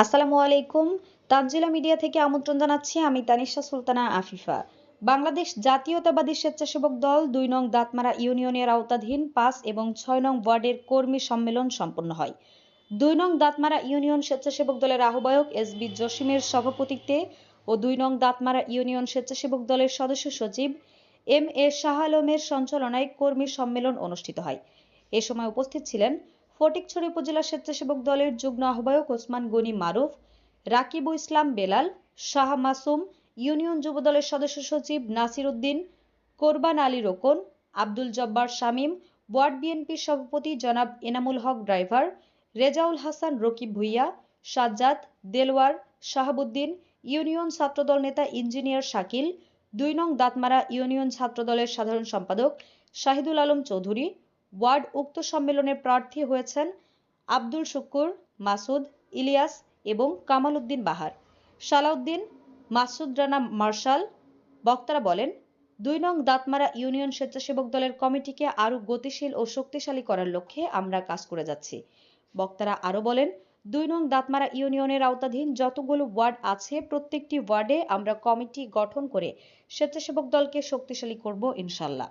আসসালামু আলাইকুম। তানজিলা মিডিয়া থেকে আমন্ত্রণ জানাচ্ছি, আমি তানিশা সুলতানা আফিফা। বাংলাদেশ জাতীয়তাবাদী স্বেচ্ছাসেবক দল দুই নং দাঁতমারা ইউনিয়নের আওতাধীন পাঁচ এবং ছয় নং ওয়ার্ডের কর্মী সম্মেলন সম্পন্ন হয়। দুই নং দাঁতমারা ইউনিয়ন স্বেচ্ছাসেবক দলের আহ্বায়ক এস বি জসিমের সভাপতিত্বে ও দুই নং দাঁতমারা ইউনিয়ন স্বেচ্ছাসেবক দলের সদস্য সচিব এম এ শাহ আলমের সঞ্চালনায় কর্মী সম্মেলন অনুষ্ঠিত হয়। এ সময় উপস্থিত ছিলেন ফটিকছড়ি উপজেলা স্বেচ্ছাসেবক দলের যুগ্ম আহ্বায়ক ওসমান গনি মারুফ, রাকিবু ইসলাম বেলাল, শাহ মাসুম, ইউনিয়ন যুবদলের সদস্য সচিব নাসির উদ্দিন, কোরবান আলী রোকন, আব্দুল জব্বার শামীম, ওয়ার্ড বিএনপির সভাপতি জনাব এনামুল হক ড্রাইভার, রেজাউল হাসান রকিব ভুইয়া, সাজ্জাদ, দেলওয়ার, শাহাবুদ্দিন, ইউনিয়ন ছাত্রদল নেতা ইঞ্জিনিয়ার শাকিল, দুই নং দাঁতমারা ইউনিয়ন ছাত্রদলের সাধারণ সম্পাদক শাহিদুল আলম চৌধুরী ওয়ার্ড উক্ত সম্মেলনের প্রার্থী হয়েছেন আব্দুল শুক্কুর মাসুদ, ইলিয়াস এবং কামাল উদ্দিন বাহার। সালাউদ্দিন, মাসুদ রানা মার্শাল, বক্তারা বলেন, দুই নং দাঁতমারা ইউনিয়ন স্বেচ্ছাসেবক দলের কমিটিকে আরও গতিশীল ও শক্তিশালী করার লক্ষ্যে আমরা কাজ করে যাচ্ছি। বক্তারা আরও বলেন, দুই নং দাঁতমারা ইউনিয়নের আওতাধীন যতগুলো ওয়ার্ড আছে, প্রত্যেকটি ওয়ার্ডে আমরা কমিটি গঠন করে স্বেচ্ছাসেবক দলকে শক্তিশালী করব ইনশাল্লাহ।